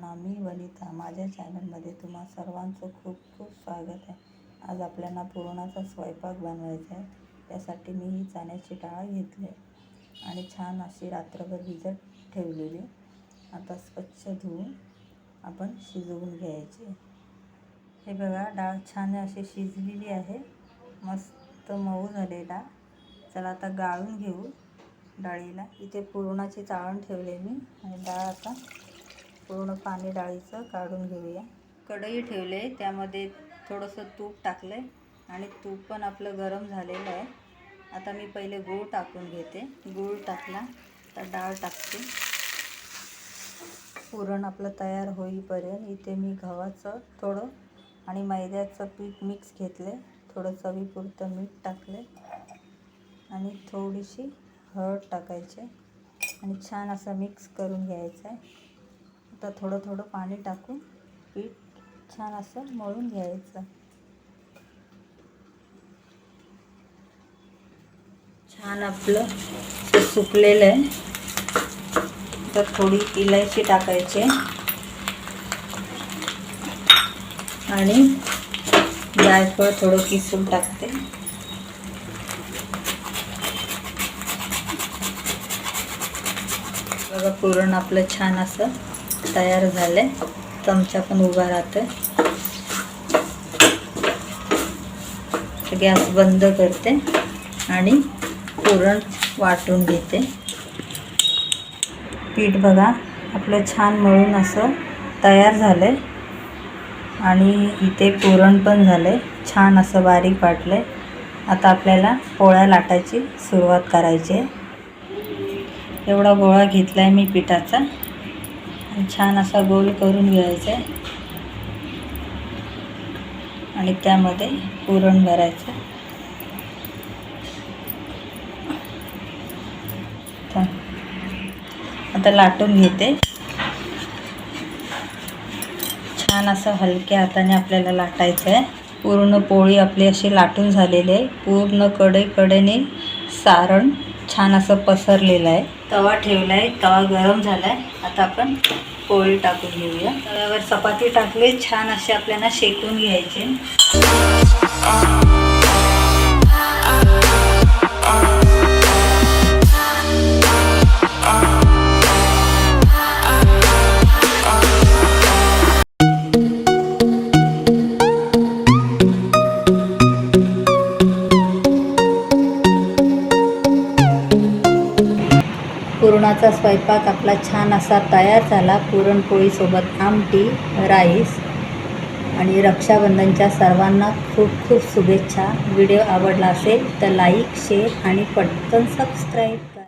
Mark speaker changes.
Speaker 1: सर्वांना मी वनिता. माझ्या चॅनलमध्ये तुम्हा सर्वांचं खूप खूप स्वागत आहे. आज आपल्याला पुरणाचा स्वयंपाक बनवायचा आहे. त्यासाठी मी ही चण्याची डाळ घेतली आहे आणि छान अशी रात्रभर भिजत ठेवलेली आता स्वच्छ धुवून आपण शिजवून घ्यायचे. हे बघा डाळ छान अशी शिजलेली आहे. मस्त मऊ झाली डाळ चला आता गाळून घेऊ डाळीला. इथे पुरणाची चाळण ठेवले मी आणि डाळ आता पूर्ण पाणी डाळीचं काढून घेऊया. कढई ठेवले त्यामध्ये थोडंसं तूप टाकलं आहे आणि तूप पण आपलं गरम झालेलं आहे. आता मी पहिले गूळ टाकून घेते. गूळ टाकला तर डाळ टाकते. पुरण आपलं तयार होईपर्यंत इथे मी गव्हाचं थोडं आणि मैद्याचं पीठ मिक्स घेतले थोडं चवीपुरतं मीठ टाकले आणि थोडीशी हळद टाकायचे आणि छान असं मिक्स करून घ्यायचं आहे. आता थोडं थोडं पाणी टाकून पीठ छान असं मळून घ्यायचं. छान आपलं ते सुकलेलं आहे. तर थोडी इलायची टाकायची. आणि जायफळ थोडं किसून टाकते. बघा पुरण आपलं छान असं तयार झाले चमचा पण उभा राहतोय. गॅस बंद करते आणि पुरण वाटून घेते. पीठ बघा आपलं छान मळून असं तयार झालं आहे आणि इथे पुरण पण झालं आहे छान असं बारीक वाटलं आहे आता आपल्याला पोळ्या लाटायची सुरुवात करायची आहे. एवढा गोळा घेतला आहे मी पिठाचा. छान असा गोल करून घ्यायचा आहे. आणि त्यामध्ये पुरण भरायचं. आता लाटून घेते. छान असं हलक्या हाताने आपल्याला लाटायचं आहे पूर्ण पोळी आपली अशी लाटून झालेली आहे. पूर्णकडे कडेने सारण छान असं पसरलेलं आहे. तवा ठेवला आहे तवा गरम झाला आहे आता आपण पोळी टाकून घेऊया. तव्यावर चपाती टाकली छान असे आपल्याला शेकून घ्यायचे. पुरणाचा स्वयंपाक आपला छान असा तयार झाला. पुरणपोळीसोबत आमटी राईस आणि रक्षाबंधनच्या सर्वांना खूप खूप शुभेच्छा. व्हिडिओ आवडला असेल तर लाईक शेअर आणि पटकन सबस्क्राईब करा.